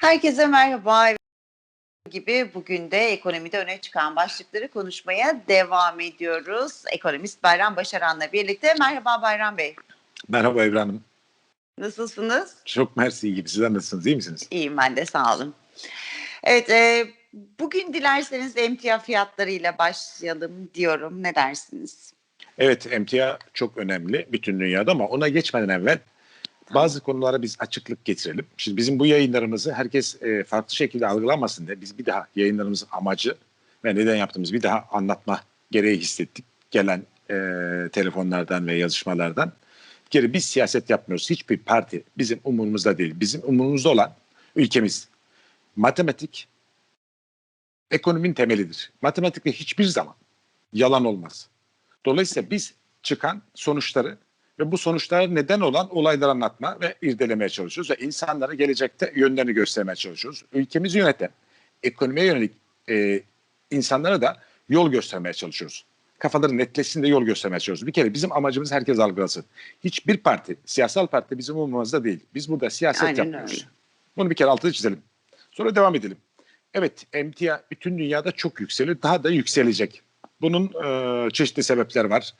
Herkese merhaba. gibi bugün de ekonomide öne çıkan başlıkları konuşmaya devam ediyoruz. Ekonomist Bayram Başaran'la birlikte. Merhaba Bayram Bey. Merhaba Evren Hanım. Nasılsınız? Çok mersi gibi. Sizler nasılsınız? İyi misiniz? İyiyim ben de sağ olun. Evet, e, bugün dilerseniz emtia fiyatlarıyla başlayalım diyorum. Ne dersiniz? Evet emtia çok önemli bütün dünyada ama ona geçmeden evvel bazı konulara biz açıklık getirelim. Şimdi bizim bu yayınlarımızı herkes e, farklı şekilde algılamasın diye biz bir daha yayınlarımızın amacı ve neden yaptığımız bir daha anlatma gereği hissettik. Gelen e, telefonlardan ve yazışmalardan. Kere biz siyaset yapmıyoruz. Hiçbir parti bizim umurumuzda değil. Bizim umurumuzda olan ülkemiz. Matematik ekonominin temelidir. Matematikte hiçbir zaman yalan olmaz. Dolayısıyla biz çıkan sonuçları ve bu sonuçlara neden olan olayları anlatma ve irdelemeye çalışıyoruz ve insanlara gelecekte yönlerini göstermeye çalışıyoruz. Ülkemizi yöneten, ekonomiye yönelik e, insanlara da yol göstermeye çalışıyoruz. Kafaları netleşsin de yol göstermeye çalışıyoruz. Bir kere bizim amacımız herkes algılasın. Hiçbir parti, siyasal parti bizim umurumuzda değil. Biz burada siyaset Aynen yapmıyoruz. öyle. Bunu bir kere altını çizelim. Sonra devam edelim. Evet emtia bütün dünyada çok yükseliyor. Daha da yükselecek. Bunun e, çeşitli sebepler var.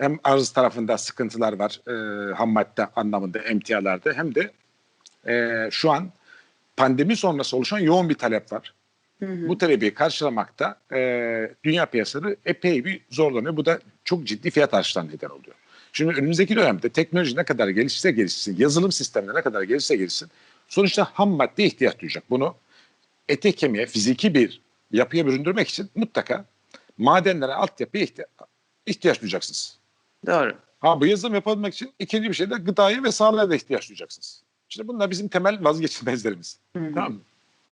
Hem arz tarafında sıkıntılar var e, ham madde anlamında emtialarda hem de e, şu an pandemi sonrası oluşan yoğun bir talep var. Hı hı. Bu talebi karşılamakta e, dünya piyasaları epey bir zorlanıyor. Bu da çok ciddi fiyat artışlarına neden oluyor. Şimdi önümüzdeki dönemde teknoloji ne kadar gelişirse gelişsin, yazılım sistemleri ne kadar gelişirse gelişsin sonuçta ham madde ihtiyaç duyacak. Bunu ete kemiğe, fiziki bir yapıya büründürmek için mutlaka madenlere, altyapıya ihtiya- ihtiyaç duyacaksınız. Doğru. Ha bu yazılım yapabilmek için ikinci bir şey de gıdaya ve sağlığa da ihtiyaç duyacaksınız. İşte bunlar bizim temel vazgeçilmezlerimiz. Hı hı. Tamam mı?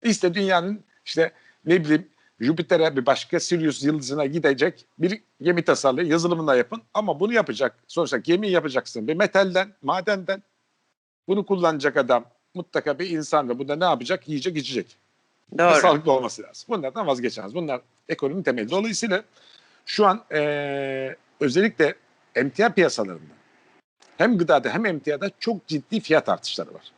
İşte dünyanın işte ne bileyim Jüpiter'e bir başka Sirius yıldızına gidecek bir gemi tasarlayın, yazılımını da yapın. Ama bunu yapacak, sonuçta gemi yapacaksın bir metalden, madenden. Bunu kullanacak adam mutlaka bir insan ve bunda ne yapacak? Yiyecek, içecek. Ve Doğru. sağlıklı olması lazım. Bunlardan vazgeçemez. Bunlar ekonominin temeli. Dolayısıyla şu an eee, özellikle emtia piyasalarında hem gıdada hem emtiada çok ciddi fiyat artışları var.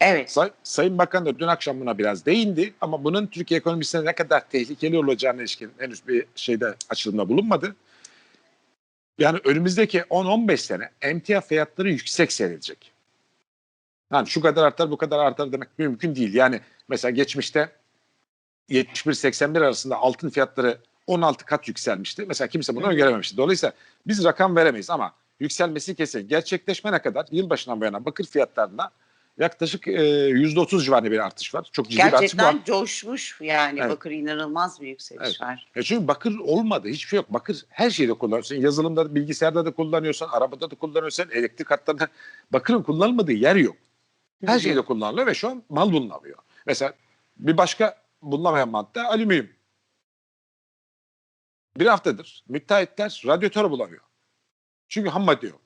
Evet. Say- Sayın Bakan da dün akşam buna biraz değindi ama bunun Türkiye ekonomisine ne kadar tehlikeli olacağına ilişkin henüz bir şeyde açılımda bulunmadı. Yani önümüzdeki 10-15 sene emtia fiyatları yüksek seyredecek. Yani şu kadar artar bu kadar artar demek mümkün değil. Yani mesela geçmişte 71-81 arasında altın fiyatları 16 kat yükselmişti. Mesela kimse bunu hı. öngörememişti. Dolayısıyla biz rakam veremeyiz ama yükselmesi kesin. Gerçekleşmene kadar yılbaşından bu yana bakır fiyatlarında yaklaşık e, %30 civarında bir artış var. Çok ciddi bir artış. Gerçekten coşmuş yani Evet. bakır inanılmaz bir yükseliş Evet. var. E çünkü bakır olmadı. Hiçbir şey yok. Bakır her şeyde kullanıyorsun. Yazılımda, da, bilgisayarda da kullanıyorsun. Arabada da kullanıyorsun. Elektrik hatlarında. Bakırın kullanılmadığı yer yok. Hı Her hı. şeyde kullanılıyor ve şu an mal bulunamıyor. Mesela bir başka bulunamayan madde alüminyum. Bir haftadır müteahhitler radyatör bulamıyor. Çünkü ham madde yok.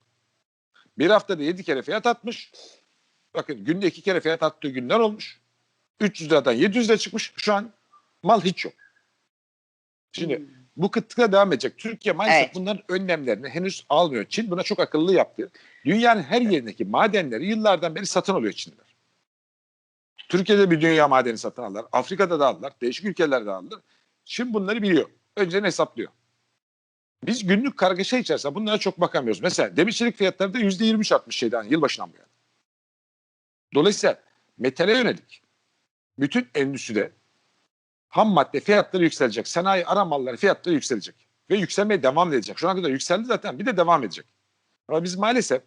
Bir haftada yedi kere fiyat atmış. Bakın günde iki kere fiyat attığı günler olmuş. 300 liradan 700 lira çıkmış. Şu an mal hiç yok. Şimdi Hmm. bu kıtlıkla devam edecek. Türkiye maalesef Evet. bunların önlemlerini henüz almıyor. Çin buna çok akıllı yaptı. Dünyanın her yerindeki madenleri yıllardan beri satın alıyor Çinliler. Türkiye'de bir dünya madeni satın aldılar. Afrika'da da aldılar. Değişik ülkelerde aldılar. Çin bunları biliyor. Önceden hesaplıyor. Biz günlük kargaşa içerisinde bunlara çok bakamıyoruz. Mesela demir çelik fiyatları da %23 artmış şeyden yılbaşından bu yana. Dolayısıyla metale yönelik bütün endüstride ham madde fiyatları yükselecek. Sanayi ara malları fiyatları yükselecek. Ve yükselmeye devam edecek. Şu ana kadar yükseldi zaten bir de devam edecek. Ama biz maalesef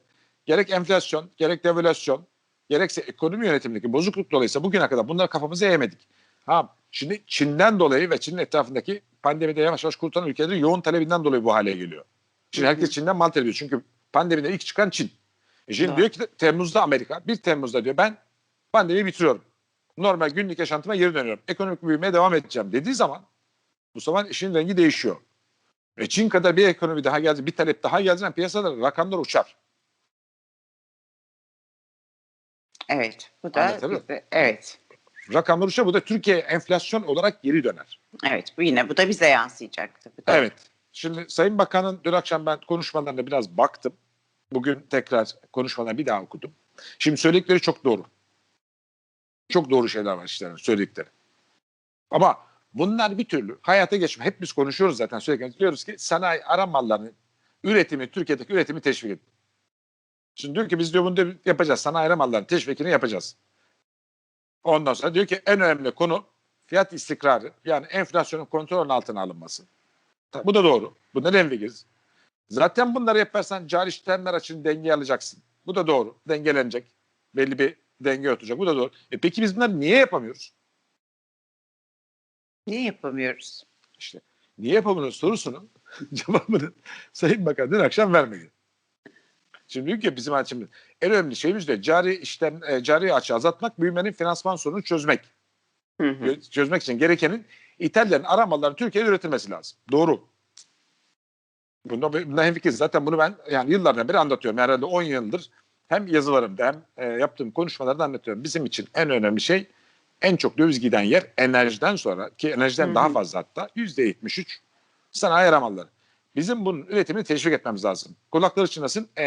gerek enflasyon, gerek devalüasyon, gerekse ekonomi yönetimindeki bozukluk dolayısıyla bugüne kadar bunları kafamıza eğmedik. Ha, şimdi Çin'den dolayı ve Çin'in etrafındaki pandemide yavaş yavaş kurtulan ülkelerin yoğun talebinden dolayı bu hale geliyor. Şimdi herkes Çin'den mal talep ediyor. Çünkü pandemide ilk çıkan Çin. E şimdi Doğru. diyor ki Temmuz'da Amerika, 1 Temmuz'da diyor ben pandemiyi bitiriyorum. Normal günlük yaşantıma geri dönüyorum. Ekonomik büyümeye devam edeceğim dediği zaman bu zaman işin rengi değişiyor. E Çin kadar bir ekonomi daha geldi, bir talep daha geldi piyasada rakamlar uçar. Evet. Bu da bize- evet. Rakamlar uçar bu da Türkiye enflasyon olarak geri döner. Evet. Bu yine bu da bize yansıyacak tabii. Evet. Şimdi Sayın Bakan'ın dün akşam ben konuşmalarına biraz baktım. Bugün tekrar konuşmalarını bir daha okudum. Şimdi söyledikleri çok doğru. Çok doğru şeyler var işte söyledikleri. Ama bunlar bir türlü hayata geçmiyor. Hep biz konuşuyoruz zaten sürekli. Diyoruz ki sanayi ara mallarının üretimi, Türkiye'deki üretimi teşvik edin. Şimdi diyor ki biz diyor bunu yapacağız. Sanayi ara mallarının teşvikini yapacağız. Ondan sonra diyor ki en önemli konu fiyat istikrarı. Yani enflasyonun kontrol altına alınması. Bu da doğru. Bunları enfikiriz. Zaten bunları yaparsan cari işlemler açın denge alacaksın. Bu da doğru. Dengelenecek. Belli bir denge oturacak. Bu da doğru. E peki biz bunları niye yapamıyoruz? Niye yapamıyoruz? İşte niye yapamıyoruz sorusunun cevabını Sayın Bakan dün akşam vermedi. Şimdi diyor ki bizim açımız en önemli şeyimiz de cari işlem, e, cari açı azaltmak, büyümenin finansman sorununu çözmek. Hı hı. Çözmek için gerekenin İtalyanın aramalarının Türkiye'de üretilmesi lazım. Doğru. Bunda, bunda hemfikiriz. Zaten bunu ben yani yıllardan beri anlatıyorum. Herhalde 10 yıldır hem yazılarımda hem e, yaptığım konuşmalarda anlatıyorum. Bizim için en önemli şey en çok döviz giden yer enerjiden sonra ki enerjiden Hı hı. daha fazla hatta %73 sanayi aramalları. Bizim bunun üretimini teşvik etmemiz lazım. Kulakları çınlasın. E,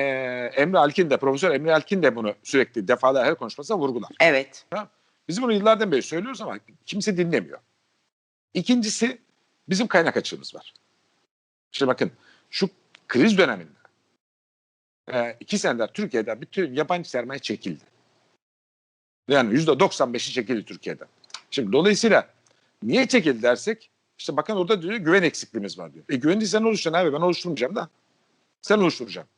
Emre Alkin de, Profesör Emre Alkin de bunu sürekli defalar her konuşmasında vurgular. Evet. Biz bunu yıllardan beri söylüyoruz ama kimse dinlemiyor. İkincisi bizim kaynak açığımız var. Şimdi bakın şu kriz döneminde e, iki senedir Türkiye'den bütün yabancı sermaye çekildi. Yani yüzde 95'i çekildi Türkiye'den. Şimdi dolayısıyla niye çekildi dersek işte bakın orada diyor güven eksikliğimiz var diyor. E güveni sen oluşturacaksın abi ben oluşturmayacağım da. Sen oluşturacaksın.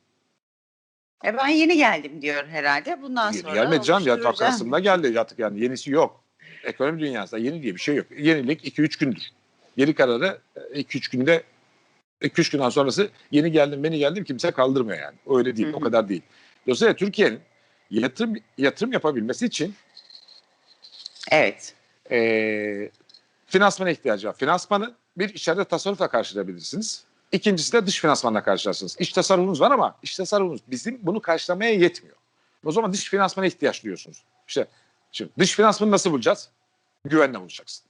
E ben yeni geldim diyor herhalde. Bundan Yeni sonra gelmedi canım ya oluşturacağım. Kasım'da geldi artık yani yenisi yok. Ekonomi dünyasında yeni diye bir şey yok. Yenilik 2-3 gündür. Yeni kararı 2-3 günde 2-3 günden sonrası yeni geldim beni geldim kimse kaldırmıyor yani. Öyle değil Hı hı. o kadar değil. Dolayısıyla Türkiye'nin yatırım yatırım yapabilmesi için Evet. eee finansmana ihtiyacı var. Finansmanı bir içeride tasarrufla karşılayabilirsiniz. İkincisi de dış finansmanla karşılarsınız. İç tasarrufunuz var ama iç tasarrufunuz bizim bunu karşılamaya yetmiyor. O zaman dış finansmana ihtiyaç duyuyorsunuz. İşte şimdi dış finansmanı nasıl bulacağız? Güvenle bulacaksın.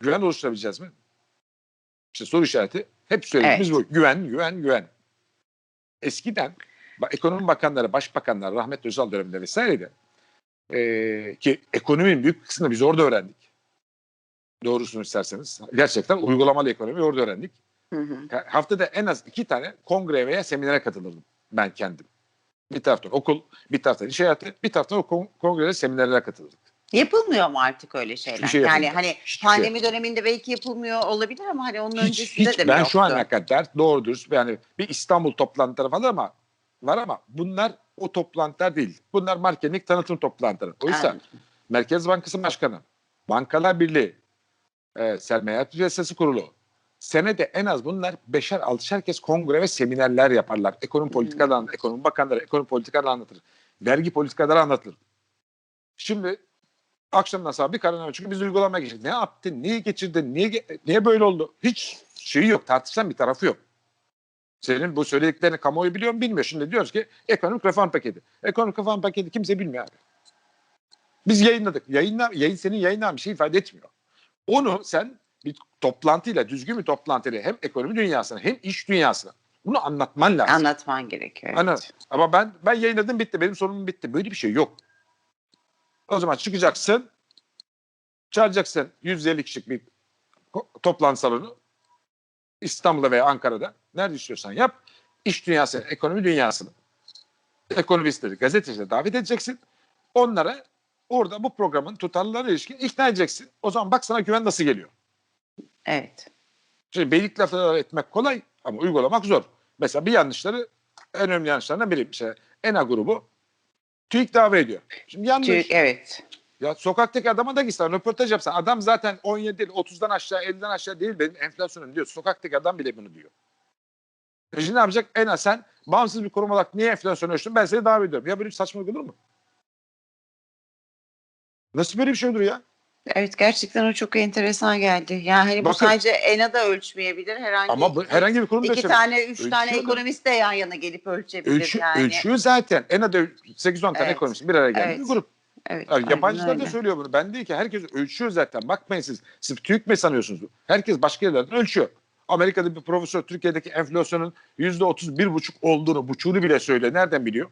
Güven oluşturabileceğiz mi? İşte soru işareti hep söylediğimiz bu. Güven, güven, güven. Eskiden ekonomi bakanları, başbakanlar, Rahmet Özal döneminde vesaireydi. Ee, ki ekonominin büyük kısmını biz orada öğrendik. Doğrusunu isterseniz. Gerçekten uygulamalı ekonomi orada öğrendik. Hı hı. Ha- Haftada en az iki tane kongre veya seminere katılırdım ben kendim. Bir taraftan okul, bir taraftan iş hayatı, bir taraftan o kon- kongrede seminerlere katılırdık. Yapılmıyor mu artık öyle şeyler? şey yani hani Hiçbir şey pandemi döneminde belki yapılmıyor olabilir ama hani onun Hiç, öncesinde hiç de mi ben yoktu? şu ana kadar doğru dürüst yani bir İstanbul toplantıları falan ama var ama bunlar o toplantılar değil. Bunlar marketing tanıtım toplantıları. Oysa Anladım. Merkez Bankası Başkanı, Bankalar Birliği, e, Sermaye Piyasası Kurulu, senede en az bunlar beşer altışar kez kongre ve seminerler yaparlar. Ekonomi politikalarını, ekonomi bakanları ekonomi politikaları anlatır. Vergi politikaları anlatılır. Şimdi akşamdan sabah bir kararname çıkıyor biz uygulamaya geçtik. Ne yaptın, niye geçirdin, niye, niye böyle oldu? Hiç şeyi yok, tartışan bir tarafı yok. Senin bu söylediklerini kamuoyu biliyor mu bilmiyor. Şimdi diyoruz ki ekonomik reform paketi. Ekonomik reform paketi kimse bilmiyor abi. Biz yayınladık. Yayınla, yayın senin yayınlaman bir şey ifade etmiyor. Onu sen bir toplantıyla, düzgün bir toplantıyla hem ekonomi dünyasına hem iş dünyasına bunu anlatman lazım. Anlatman gerekiyor. Evet. ama ben ben yayınladım bitti. Benim sorunum bitti. Böyle bir şey yok. O zaman çıkacaksın. Çağıracaksın 150 kişilik bir toplantı salonu. İstanbul'da veya Ankara'da. Nerede istiyorsan yap. İş dünyasını, ekonomi dünyasını, ekonomistleri, gazetecileri davet edeceksin. Onlara orada bu programın tutarlılığına ilişkin ikna edeceksin. O zaman bak sana güven nasıl geliyor. evet. Şimdi beylik lafları etmek kolay ama uygulamak zor. Mesela bir yanlışları en önemli yanlışlarından biri. Mesela ENA grubu TÜİK dava ediyor. Şimdi yanlış. Türk, evet. Ya sokaktaki adama da gitsen röportaj yapsan adam zaten 17 değil 30'dan aşağı 50'den aşağı değil benim enflasyonum diyor. Sokaktaki adam bile bunu diyor. Şimdi ne yapacak? ENA sen bağımsız bir kurum olarak niye enflasyonu ölçtün? Ben seni davet ediyorum. Ya böyle bir saçmalık olur mu? Nasıl böyle bir şey olur ya? Evet gerçekten o çok enteresan geldi. Yani hani bu Bakın- sadece ENA'da ölçmeyebilir. Herhangi Ama bu, herhangi bir kurum da iki ölçemez. tane, üç tane Ölçüyorlar. ekonomist de yan yana gelip ölçebilir Ölçü, yani. Ölçüyor zaten. ENA'da 8-10 tane Evet. ekonomist bir araya geldi. Evet. Bir grup. Evet, Yani aynen yabancılar da öyle. söylüyor bunu. Ben değil ki herkes ölçüyor zaten. Bakmayın siz. Siz TÜİK mi sanıyorsunuz? Herkes başka yerlerden ölçüyor. Amerika'da bir profesör Türkiye'deki enflasyonun yüzde otuz bir buçuk olduğunu, buçuğunu bile söylüyor. Nereden biliyor?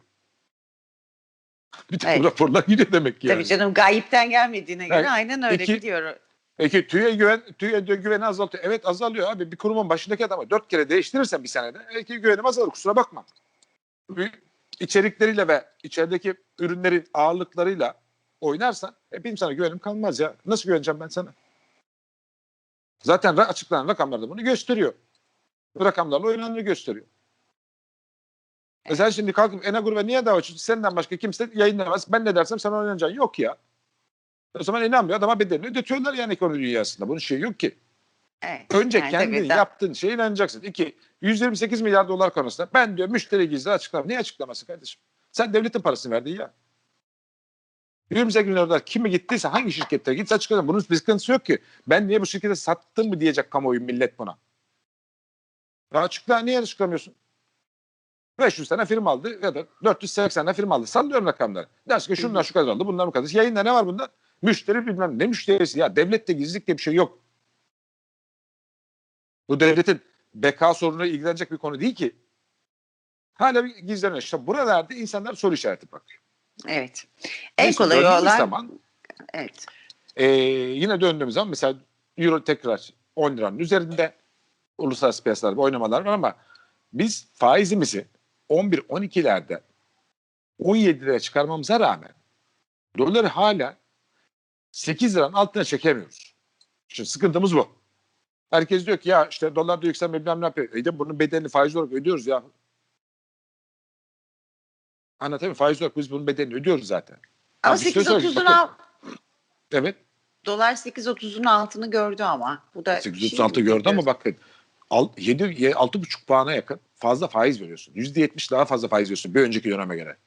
Bir takım Evet. raporlar gidiyor demek ki yani. Tabii canım gayipten gelmediğine göre Evet. aynen öyle İki- biliyorum. Peki TÜİ'ye güven, TÜİ'ye güveni azaltıyor. Evet azalıyor abi. Bir kurumun başındaki adamı dört kere değiştirirsen bir senede belki güvenim azalır kusura bakma. İçerikleriyle ve içerideki ürünlerin ağırlıklarıyla oynarsan e, benim sana güvenim kalmaz ya. Nasıl güveneceğim ben sana? Zaten açıklanan rakamlar da bunu gösteriyor. Bu rakamlarla oynandığını gösteriyor. E sen şimdi kalkıp Ena Gruba niye dava açıyorsun? Senden başka kimse yayınlamaz. Ben ne dersem sana oynanacaksın. Yok ya. O zaman inanmıyor. Adama bedelini ödetiyorlar yani ekonomi dünyasında. Bunun şeyi yok ki. Evet. Önce Yani kendin tabii yaptığın şeye inanacaksın. İki, 128 milyar dolar konusunda ben diyor müşteri gizli açıklama. Niye açıklaması kardeşim? Sen devletin parasını verdin ya. 128 milyar dolar kimi gittiyse hangi şirkette gitse açıklasın. Bunun bir sıkıntısı yok ki. Ben niye bu şirkete sattım mı diyecek kamuoyu millet buna. Ya açıkla niye açıklamıyorsun? 500 tane firma aldı ya da 480 tane firma aldı. Sallıyorum rakamları. Dersin ki şunlar şu kadar aldı bunlar bu kadar. Yayında ne var bunda? Müşteri bilmem ne müşterisi ya. Devlette gizlilik diye bir şey yok. Bu devletin beka sorununa ilgilenecek bir konu değil ki. Hala bir gizleniyor. İşte buralarda insanlar soru işareti bakıyor. Evet. En Neyse, kolay olan zaman evet. ee, yine döndüğümüz zaman mesela Euro tekrar 10 liranın üzerinde uluslararası piyasalarda oynamalar var ama biz faizimizi 11-12'lerde 17 liraya çıkarmamıza rağmen doları hala 8 liranın altına çekemiyoruz. Şimdi sıkıntımız bu. Herkes diyor ki ya işte dolar da yükselme bilmem ne yapıyor. E de bunun bedelini faiz olarak ödüyoruz ya. Anlatayım? Faiz olarak biz bunun bedelini ödüyoruz zaten. Ama Ha, bir şey söyleyeyim. 8.30'un Bakın. al Evet. dolar 8.30'un altını gördü ama. Bu da 836 şey gördü ama bakın al- 7 6,5 puana yakın fazla faiz veriyorsun. %70 daha fazla faiz veriyorsun bir önceki döneme göre.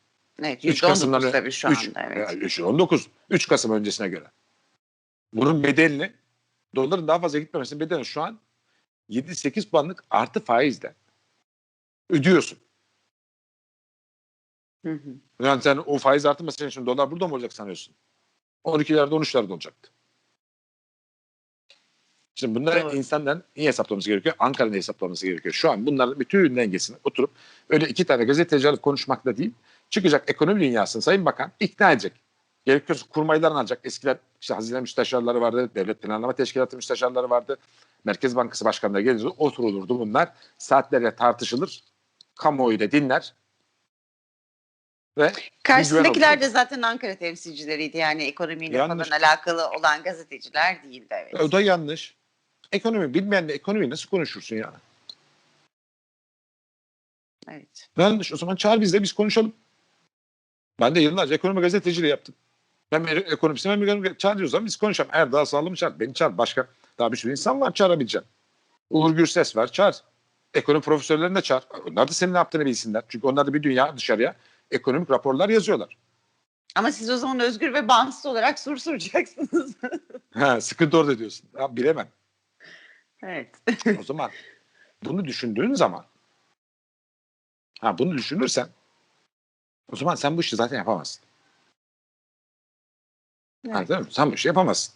Evet, 3 %19 Kasım'dan tabii şu 3, anda evet. 3, 19 3 Kasım öncesine göre. Bunun bedelini doların daha fazla gitmemesinin bedelini şu an 7-8 puanlık artı faizle ödüyorsun. Hı hı. Yani sen o faiz artırmasın için dolar burada mı olacak sanıyorsun? 12'lerde 13'lerde olacaktı. Şimdi bunları Doğru. insanların iyi hesaplaması gerekiyor. Ankara'nın hesaplaması gerekiyor. Şu an bunların bütün dengesini oturup öyle iki tane gazeteci alıp konuşmakla değil, çıkacak ekonomi dünyasını Sayın Bakan ikna edecek. Gerekiyorsa kurmaylarını alacak. Eskiden işte hazine müsteşarları vardı, devlet planlama teşkilatı müsteşarları vardı. Merkez Bankası başkanları gelir, oturulurdu bunlar. Saatlerce tartışılır. Kamuoyu da dinler. Ve Karşısındakiler de zaten Ankara temsilcileriydi yani ekonomiyle Yanlış. falan alakalı olan gazeteciler değildi evet. O da yanlış. Ekonomi bilmeyenle ekonomi nasıl konuşursun ya? Evet. Yanlış. O zaman çağır biz de biz konuşalım. Ben de yıllarca ekonomi gazeteciliği yaptım. Ben bir ekonomistim hem ekonomi çağır o zaman biz konuşalım. Erdal Sağlam'ı çağır. Beni çağır. Başka daha bir sürü insan var çağırabileceğim. Uğur Gürses var çağır. Ekonomi profesörlerini de çağır. Onlar da senin ne yaptığını bilsinler. Çünkü onlar da bir dünya dışarıya ekonomik raporlar yazıyorlar. Ama siz o zaman özgür ve bağımsız olarak soru soracaksınız. Ha, sıkıntı orada diyorsun. Ya bilemem. Evet. O zaman bunu düşündüğün zaman ha bunu düşünürsen o zaman sen bu işi zaten yapamazsın. Evet. Anladın mı? Sen bu işi yapamazsın.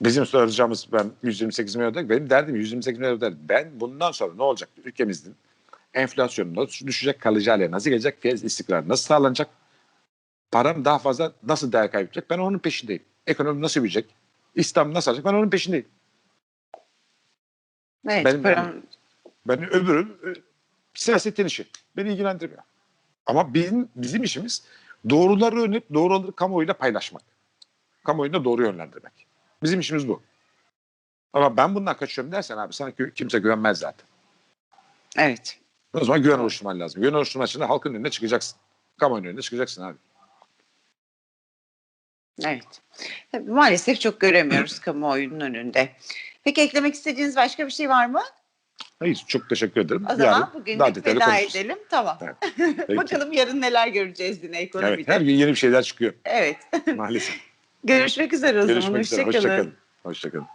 Bizim soracağımız ben 128 milyon dolar, benim derdim 128 milyon dolar. Ben bundan sonra ne olacak? Ülkemizin enflasyonu nasıl düşecek, kalıcı hale nasıl gelecek, fiyat istikrarı nasıl sağlanacak, param daha fazla nasıl değer kaybedecek ben onun peşindeyim. Ekonomi nasıl büyüyecek, İslam nasıl olacak ben onun peşindeyim. Evet. Benim- param- Ben öbürü e, siyasetin işi. Beni ilgilendirmiyor. Ama bizim, bizim işimiz doğruları öğrenip doğruları kamuoyuyla paylaşmak. Kamuoyuna doğru yönlendirmek. Bizim işimiz bu. Ama ben bundan kaçıyorum dersen abi sana kimse güvenmez zaten. Evet. O zaman güven oluşturman lazım. Güven oluşturmak için de halkın önüne çıkacaksın. Kamuoyunun önüne çıkacaksın abi. Evet. Tabii maalesef çok göremiyoruz kamuoyunun önünde. Peki eklemek istediğiniz başka bir şey var mı? Hayır çok teşekkür ederim. O zaman Yarın bugün daha detaylı veda edelim. Tamam. Evet. Bakalım yarın neler göreceğiz yine ekonomide. Evet, her gün yeni bir şeyler çıkıyor Evet. maalesef. Görüşmek üzere o zaman. Görüşmek üzere. Hoşçakalın. Hoşçakalın. Hoşçakalın.